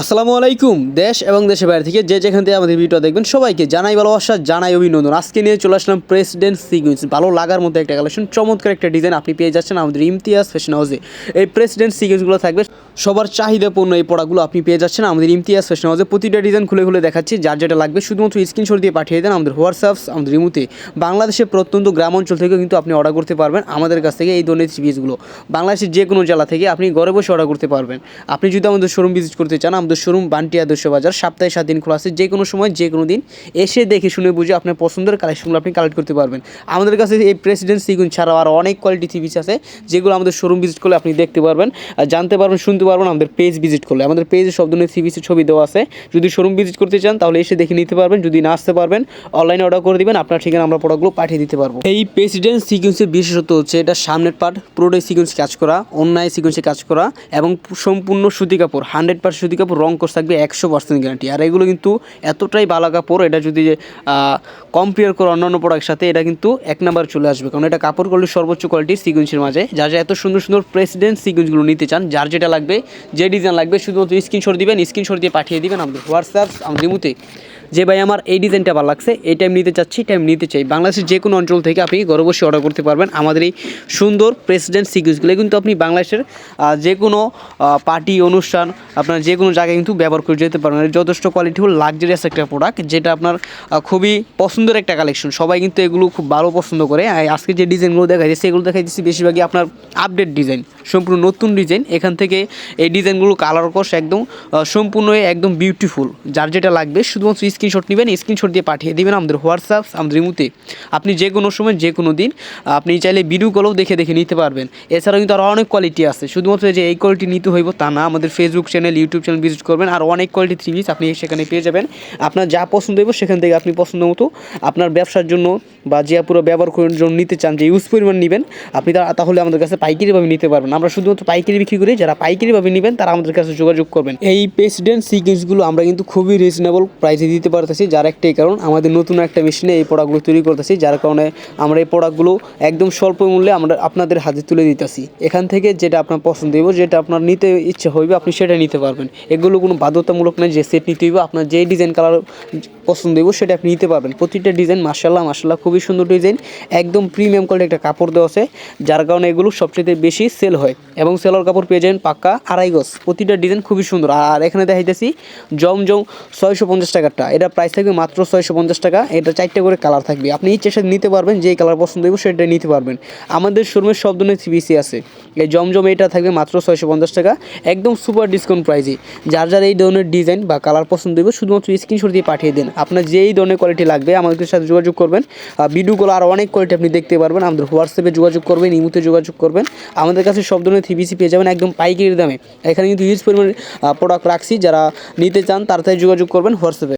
আসসালামু আলাইকুম, দেশ এবং দেশের বাইরে থেকে যে যেখান থেকে আমাদের ভিডিওটা দেখবেন সবাইকে জানাই ভালোবাসা, জানাই অভিনন্দন। আজকে নিয়ে চলে আসলাম প্রেসিডেন্ট সিকুয়েন্স ভালো লাগার মধ্যে একটা কালেকশন চমৎকার একটা ডিজাইন আপনি পেয়ে যাচ্ছেন আমাদের ইমতিয়াজ ফ্যাশন হাউসে এই প্রেসিডেন্ট সিকুয়েন্সগুলো থাকবে, সবার চাহিদাপূর্ণ এই পড়াগুলো আপনি পেয়ে যাচ্ছেন আমাদের ইমতিয়াজ ফ্যাশন হাউসে প্রতিটা ডিজাইন খুলে খুলে দেখাচ্ছি, যার যেটা লাগবে শুধুমাত্র স্ক্রিনশট দিয়ে পাঠিয়ে দেন আমাদের হোয়াটসঅ্যাপ আমাদের ইমুতে বাংলাদেশের প্রত্যন্ত গ্রাম অঞ্চল থেকেও কিন্তু আপনি অর্ডার করতে পারবেন আমাদের কাছ থেকে এই ধরনের পিসগুলো বাংলাদেশের যে কোনো জেলা থেকে আপনি ঘরে বসে অর্ডার করতে পারবেন। আপনি যদি আমাদের শোরুম ভিজিট করতে চান আমাদের শোরুম বান্টি আদর্শ বাজার সপ্তাহে সাত দিন খোলা আছে, যে কোনো সময়, যে কোনো দিন। এসে দেখে শুনে বুঝে আপনার পছন্দের কালেকশনগুলো আপনি কালেক্ট করতে পারবেন। আমাদের কাছে এই প্রেসিডেন্ট সিগুন ছাড়াও আরও অনেক কোয়ালিটি থিবিস আছে, যেগুলো আমাদের শোরুম ভিজিট করলে আপনি দেখতে পারবেন, আর জানতে পারবেন, শুনতে পারবেন আমাদের পেজ ভিজিট করলে। আমাদের পেজে সব ধরনের থিবিসের ছবি দেওয়া আছে। যদি শোরুম ভিজিট করতে চান, তাহলে এসে দেখে নিতে পারবেন। যদি না আসতে পারবেন অনলাইনে অর্ডার করে দিবেন, আপনার ঠিকানা আমরা প্রোডাক্টগুলো পাঠিয়ে দিতে পারব। এই প্রেসিডেন্ট সিকুয়েন্সের বিশেষত্ব হচ্ছে, এটা সামনের পার্ট পুরোটাই সিকুয়েন্স কাজ করা, অন্যায় সিকুয়েন্সে কাজ করা, এবং সম্পূর্ণ সুতি কাপড় হান্ড্রেড পার্সেন্ট সুতি কাপড় রং কোর্স থাকবে একশো পার্সেন্ট গ্যারান্টি আর এগুলো কিন্তু এতটাই বালা কাপড় এটা যদি কম্পেয়ার করে অন্যান্য প্রোডাক্টের সাথে, এটা কিন্তু এক নাম্বার চলে আসবে। কারণ এটা কাপড় কোয়ালিটি সর্বোচ্চ কোয়ালিটির সিকুয়েন্সের মাঝে। যা যা এত সুন্দর সুন্দর প্রেসিডেন্ট সিকুয়েন্সগুলো নিতে চান, যার যেটা লাগবে, যে ডিজাইন লাগবে, শুধুমাত্র স্ক্রিনশট দিবেন স্ক্রিনশট দিয়ে পাঠিয়ে দেবেন আমাদের হোয়াটসঅ্যাপ আমাদের মুতে যে ভাই আমার এই ডিজাইনটা ভালো লাগছে, এই টাইম নিতে চাচ্ছি টাইম নিতে চাই। বাংলাদেশের যে কোনো অঞ্চল থেকে আপনি ঘরে বসে অর্ডার করতে পারবেন। আমাদের এই সুন্দর প্রেসিডেন্ট সিকুয়েন্সগুলো কিন্তু আপনি বাংলাদেশের যে কোনো পার্টি অনুষ্ঠান, আপনার যে কোনো জায়গায় কিন্তু ব্যবহার করে যেতে পারবেন। যথেষ্ট কোয়ালিটি হল লাক্সারিয়াস একটা প্রোডাক্ট যেটা আপনার খুবই পছন্দের একটা কালেকশন সবাই কিন্তু এগুলো খুব ভালো পছন্দ করে। আজকে যে ডিজাইনগুলো দেখা যাচ্ছে এগুলো দেখা যাচ্ছে বেশিরভাগই আপনার আপডেট ডিজাইন সম্পূর্ণ নতুন ডিজাইন এখান থেকে এই ডিজাইনগুলো কালার কোর্স একদম সম্পূর্ণ একদম বিউটিফুল যার যেটা লাগবে, শুধুমাত্র স্ক্রিনশট নেবেন স্ক্রিনশট দিয়ে পাঠিয়ে দেবেন আমাদের হোয়াটসঅ্যাপ আমাদের ইমুতে। আপনি যে কোনো সময়, যে কোনো দিন, আপনি চাইলে ভিডিও কলেও দেখে দেখে নিতে পারবেন। এছাড়াও কিন্তু আরও অনেক কোয়ালিটি আছে। শুধুমাত্র যে এই কোয়ালিটি নিতে হইব তা না, আমাদের Facebook channel YouTube channel visit করবেন, আর অনেক কোয়ালিটি থ্রি আপনি সেখানে পেয়ে যাবেন। আপনার যা পছন্দ হইব, সেখান থেকে আপনি পছন্দ মতো আপনার ব্যবসার জন্য বা যে পুরো ব্যবহার করার জন্য নিতে চান, যে ইউজ পরিমাণ নেবেন, আপনি তা- তাহলে আমাদের কাছে পাইকারিভাবে নিতে পারবেন। আমরা শুধুমাত্র পাইকারি বিক্রি করি, যারা পাইকারিভাবে নেবেন, তারা আমাদের কাছে যোগাযোগ করবেন। এই প্রেসিডেন্ট সিকুয়েন্সগুলো আমরা কিন্তু খুবই রিজনেবল প্রাইসে দিতে পারতেছি, যার একটাই কারণ আমাদের নতুন একটা মেশিনে এই প্রোডাক্টগুলো তৈরি করতেছি, যার কারণে আমরা এই প্রোডাক্টগুলো একদম স্বল্প মূল্যে আমরা আপনাদের হাতে তুলে দিতেছি। এখান থেকে যেটা আপনার পছন্দ হইব, যেটা আপনার নিতে ইচ্ছে হইবে, আপনি সেটা নিতে পারবেন। এগুলো কোনো বাধ্যতামূলক নয় যে সেট নিতে হইব, আপনার যে ডিজাইন কালার পছন্দ হইব, সেটা আপনি নিতে পারবেন। প্রতিটা ডিজাইন মার্শাল্লাহ মার্শাল্লাহ খুবই সুন্দর ডিজাইন একদম প্রিমিয়াম কোয়ালিটি একটা কাপড় দেওয়া আছে, যার কারণে এগুলো সবচেয়ে বেশি সেল হয়। এবং সেলার কাপড় পেয়ে যাবেন পাক্কা আড়াই গজ। প্রতিটা ডিজাইন খুবই সুন্দর। আর এখানে দেখাইতেছি জমজম ছয়শো পঞ্চাশ টাকার টাকারটা এটা প্রাইস থাকবে মাত্র ছয়শো পঞ্চাশ টাকা। এটা চারটে করে কালার থাকবে। আপনি ইচ্ছে সাথে নিতে পারবেন, যেই কালার পছন্দ হইব সেটা নিতে পারবেন। আমাদের শোরুমের সব ধরনের থ্রিপিসি আছে। এই জমজম এটা থাকবে মাত্র ছয়শো পঞ্চাশ টাকা। একদম সুপার ডিসকাউন্ট প্রাইসে যার যার এই ধরনের ডিজাইন বা কালার পছন্দ হইব শুধুমাত্র স্ক্রিনশট দিয়ে পাঠিয়ে দেন। আপনার যেই ধরনের কোয়ালিটি লাগবে, আমাদের সাথে যোগাযোগ করবেন। ভিডিও ভিডিওগুলো আর অনেক কোয়ালিটি আপনি দেখতে পারবেন। আমাদের হোয়াটসঅ্যাপে যোগাযোগ করবেন, ইমুতে যোগাযোগ করবেন। আমাদের কাছে সব ধরনের থ্রিপিসি পেয়ে যাবেন, একদম পাইকারি দামে। এখানে কিন্তু হিউজ পরিমাণে প্রোডাক্ট রাখছি। যারা নিতে চান, তাড়াতাড়ি যোগাযোগ করবেন হোয়াটসঅ্যাপে